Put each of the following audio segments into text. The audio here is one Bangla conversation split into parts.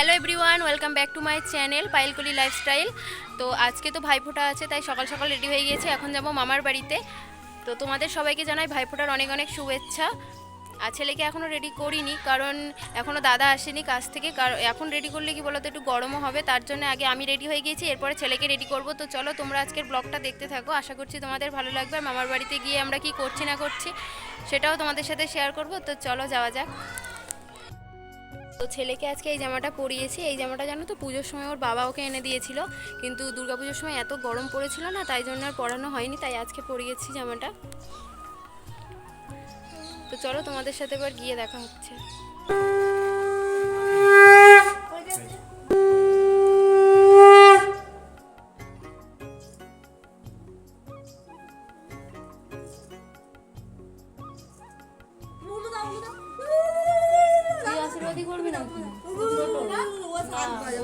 Hello everyone, welcome back to my channel Pailkoli lifestyle. তো আজকে তো ভাইফোঁটা আছে, তাই সকাল সকাল রেডি হয়ে গিয়েছে। এখন যাব মামার বাড়িতে। তো তোমাদের সবাইকে জানাই ভাইফোঁটার অনেক অনেক শুভেচ্ছা। আর ছেলেকে এখনও রেডি করিনি, কারণ এখনও দাদা আসেনি কাজ থেকে। কারণ এখন রেডি করলে কি বলতো, একটু গরমও হবে, তার জন্য আগে আমি রেডি হয়ে গিয়েছি, এরপরে ছেলেকে রেডি করব। তো চলো তোমরা আজকের ব্লগটা দেখতে থাকো। আশা করছি তোমাদের ভালো লাগবে। আর মামার বাড়িতে গিয়ে আমরা কি করছি না করছি, সেটাও তোমাদের সাথে শেয়ার করব। তো চলো যাওয়া যাক। তো ছেলেকে আজকে এই জামাটা পরিয়েছি। এই জামাটা জানো তো পুজোর সময় ওর বাবা ওকে এনে দিয়েছিল। কিন্তু দুর্গাপুজোর সময় এত গরম পড়েছিল না, তাই জন্য আর পরানো হয়নি, তাই আজকে পরিয়েছি জামাটা। তো চলো তোমাদের সাথে এবার গিয়ে দেখা হচ্ছে।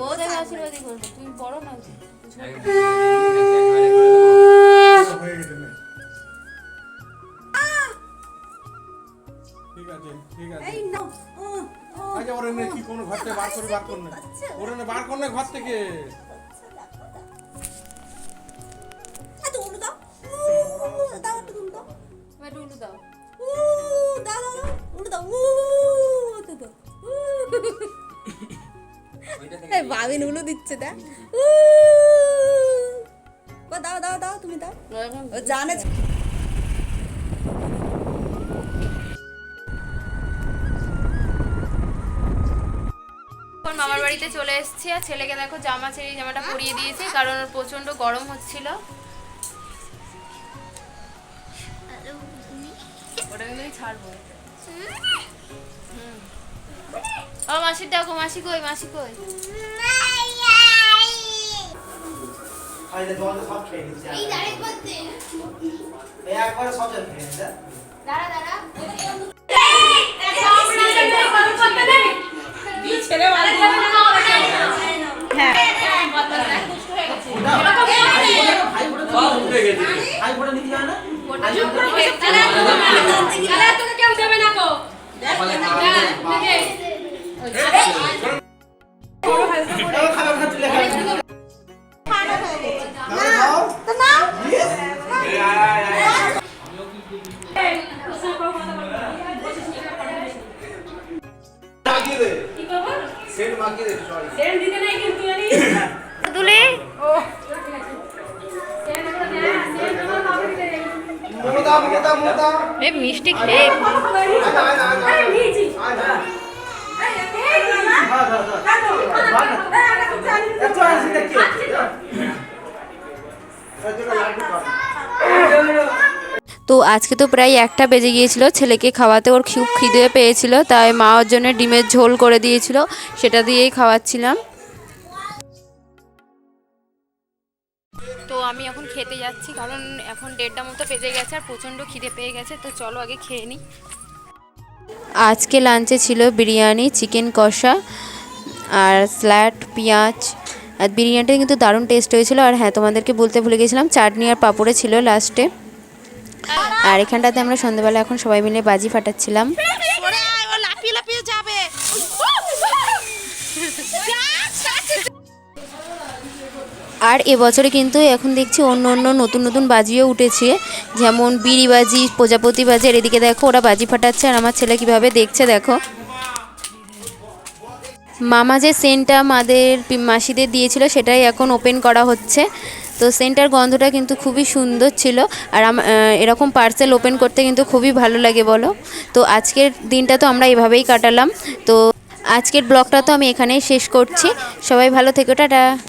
ও দেখ আশীর্বাদই করবে। তুমি বড় না। ঠিক আছে ঠিক আছে। আচ্ছা ওরে কি কোনো ঘর থেকে বার করে বার করনে ওরে বার করনে ঘর থেকে। বাবিন উলু দিচ্ছে দেখ। দাও দাও দাও তুমি দাও। ও জানে এখন মামার বাড়িতে চলে এসেছি আর ছেলেকে দেখো জামা ছেড়ে জামাটা পরিয়ে দিয়েছি কারণ ওর প্রচণ্ড গরম হচ্ছিল। ওটা কিন্তু ছাড়বো। হুম। ও মাসির দেখো মাসি কই মাসি কই একবারে সব খেয়ে দাঁড়া ফোটা নিতে যায় না সেন্ট মাখিয়ে দে সরি দুলি মোদা মোদা মোদা এ মিষ্টি খেয়ে লাড্ডু তো আজকে তো প্রায় একটা বেজে গিয়েছিল ছেলেকে খাওয়াতে ওর খুব খিদে পেয়েছিল তাই মা ওর জন্য ডিমের ঝোল করে দিয়েছিল সেটা দিয়েই খাওয়াচ্ছিলাম। তো আমি এখন খেতে যাচ্ছি কারণ এখন দেড়টা মতো বেজে গেছে আর প্রচণ্ড খিদে পেয়ে গেছে তো চলো আগে খেয়ে নিই। আজকে লাঞ্চে ছিল বিরিয়ানি চিকেন কষা আর স্যালাড পেঁয়াজ। আর বিরিয়ানিটা কিন্তু দারুণ টেস্ট হয়েছিল আর হ্যাঁ তোমাদেরকে বলতে ভুলে গেছিলাম চাটনি আর পাঁপড়ে ছিল লাস্টে আর এখানটাতে আমরা সন্ধ্যেবেলা এখন সবাই মিলে বাজি ফাটাচ্ছিলাম। আর এবছরে কিন্তু এখন দেখছি অন্য অন্য নতুন নতুন বাজিও উঠেছে। যেমন বিড়ি বাজি, প্রজাপতি বাজি, আর এদিকে দেখো ওরা বাজি ফাটাচ্ছে আর আমার ছেলে কীভাবে দেখছে দেখো। মামা যে সেন্টটা আমাদের পি- মাসিদের দিয়েছিল সেটাই এখন ওপেন করা হচ্ছে। তো সেন্টার গন্ধটা কিন্তু খুবই সুন্দর ছিল। আর এরকম পার্সেল ওপেন করতে কিন্তু খুবই ভালো লাগে বলো। তো আজকের দিনটা তো আমরা এভাবেই কাটালাম। তো আজকের ব্লগটা তো আমি এখানেই শেষ করছি। সবাই ভালো থেকো, টাটা।